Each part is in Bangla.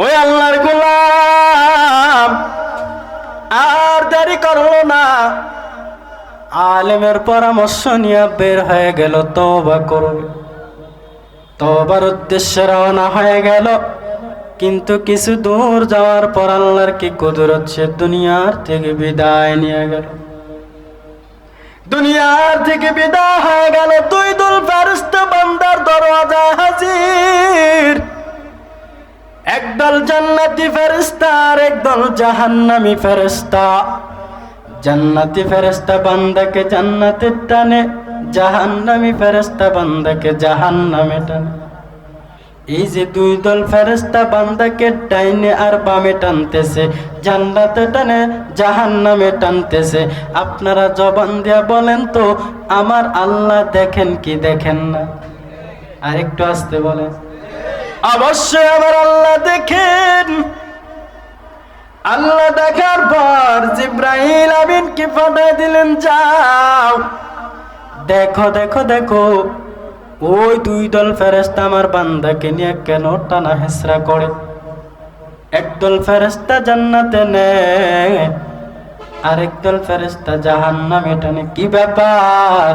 ওই আল্লাহর গোলাম। আর দেরি করল না। আলেমের পরামর্শ নিয়ে বের হয়ে গেল, তওবা করবে। তওবার উদ্দেশ্যে রওনা হয়ে গেল। কিন্তু কিছু দূর যাওয়ার পর আল্লাহর কি কুদরত, সে দুনিয়ার থেকে বিদায় নিয়ে গেল। দুনিয়ার থেকে বিদায় হয়ে গেল দুই দুল ফেরস্তা বান্দার দরওয়াজা হাজির। একদল জান্নাতি ফেরেস্তা আর একদল জাহান্নামি ফেরেস্তা জান্নাতি ফেরেস্তা বান্দাকে জান্নাতের টানে, জাহান্নামি ফেরেস্তা বান্দাকে জাহান্নামে টানে। এই যে দুই দল ফেরেস্তা বান্দাকে ডাইনে আর বামে টানতেছে, জান্নাতে টানে, জাহান্নামে টানতেছে। আপনারা জবান দিয়া বলেন তো, আমার আল্লাহ দেখেন কি দেখেন না? আর একটু আসতে বলেন। অবশ্যই আমার আল্লাহ দেখেন। আল্লাহ দেখার পর জিব্রাহিল আমিন কি পাঠায় দিলেন, যাও, দেখো দেখো দেখো, ওই দুই দল ফেরেস্তা আমার বান্দাকে নিয়ে কেন টানা হেসরা করে? একদল ফেরেস্তা জান্নাতে নেয়, আরেক দল ফেরেস্তা জাহান্নামে টানে। কি ব্যাপার?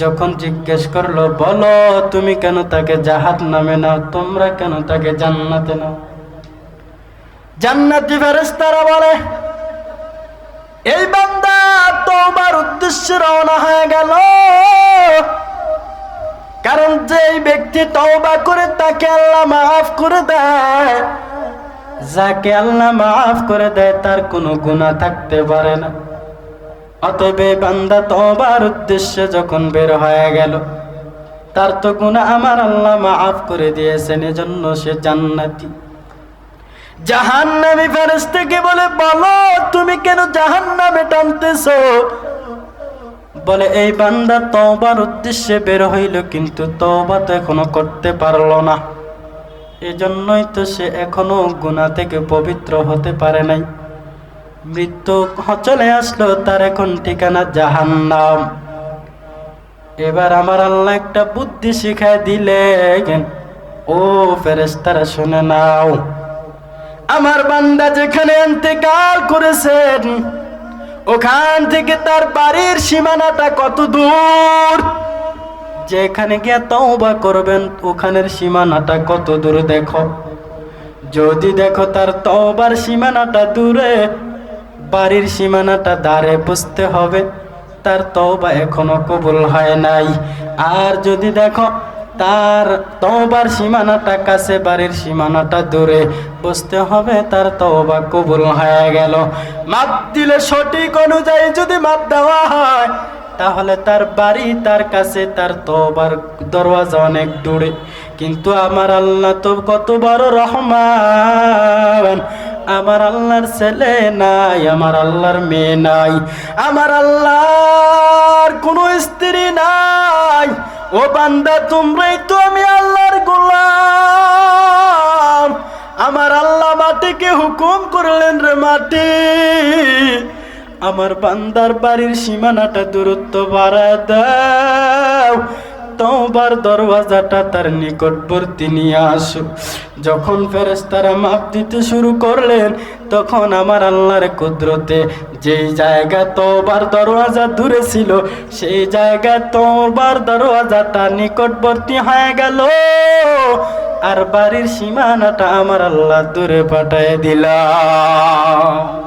যখন জিজ্ঞেস করল, বলো, তুমি কেন তাকে জাহাজ নামে নাও? তোমরা কেন তাকে জান্নাতে নাও? জান্নাতি ফেরেশতারা বলে, এই বান্দা তোমার উদ্দেশ্যে রওনা হয়ে গেল। কারণ যেই ব্যক্তি তওবা করে তাকে আল্লাহ মাফ করে দেয়, যাকে আল্লাহ মাফ করে দেয়, তার কোনো গুনাহ থাকতে পারে না। অতএব এই বান্দা তবার উদ্দেশ্যে যখন বের হয়ে গেল, তার তো গুণা আমার আল্লাহ মাফ করে দিয়েছেন, এজন্য সে জান্নাতি। জাহান্নামী ফেরেশতাকে বলে, বলো, তুমি কেন জাহান্নামে টানতেছো? বলে, এই বান্দা তওবার উদ্দেশ্যে বের হইল, কিন্তু তওবা তো এখনও করতে পারল না। এজন্যই তো সে এখনও গুনাহ থেকে পবিত্র হতে পারে নাই। মৃত্যু চলে আসলো তার এখন ঠিকানা জাহান্নাম। এবার আমার আল্লাহ একটা বুদ্ধি শিখায় দিলেন, ও ফেরেস্তারা শুনে নাও। আমার বান্দা যেখানে ইন্তেকাল করেছেন, ওখান থেকে তার বাড়ির সীমানাটা কত দূর? যেখানে গিয়ে তওবা করবেন, ওখানের সীমানাটা কত দূর দেখো। যদি দেখো তার তওবার সীমানাটা দূরে বাড়ির সীমানাটা দ্বারে বুঝতে হবে। তার তওবা এখনও কবুল হয় নাই। আর যদি দেখো, তার তওবার সীমানাটা কাছে, বাড়ির সীমানাটা দূরে, বুঝতে হবে তার তওবা কবুল হয়ে গেল। মাপ দিলে সঠিক অনুযায়ী যদি মাপ দেওয়া হয়, তাহলে তার বাড়ি তার কাছে, তার তওবার দরওয়াজা অনেক দূরে। কিন্তু আমার আল্লাহ তো কত বড় রহমান। আমার আল্লাহর ছেলে নাই, আমার আল্লাহর মেয়ে নাই, আমার আল্লাহর কোনো স্ত্রী নাই। ও বান্দা, তোমরাই তো আমি আল্লাহর গোলাম। আমার আল্লাহ মাটিকে হুকুম করলেন রে মাটি। আমার বান্দার বাড়ির সীমানাটা দূরত্ব বাড়ায় দাও। তোমার দরওয়াজাটা তার নিকটবর্তী নিয়ে আসো। যখন ফেরেস্তারা মাপ দিতে শুরু করলেন, তখন আমার আল্লাহর কুদরতে যেই জায়গা তোবার দরওয়াজা দূরে ছিল, সেই জায়গা তোবার দরওয়াজাটা নিকটবর্তী হয়ে গেল। আর বাড়ির সীমানাটা আমার আল্লাহ দূরে পাঠায় দিলাম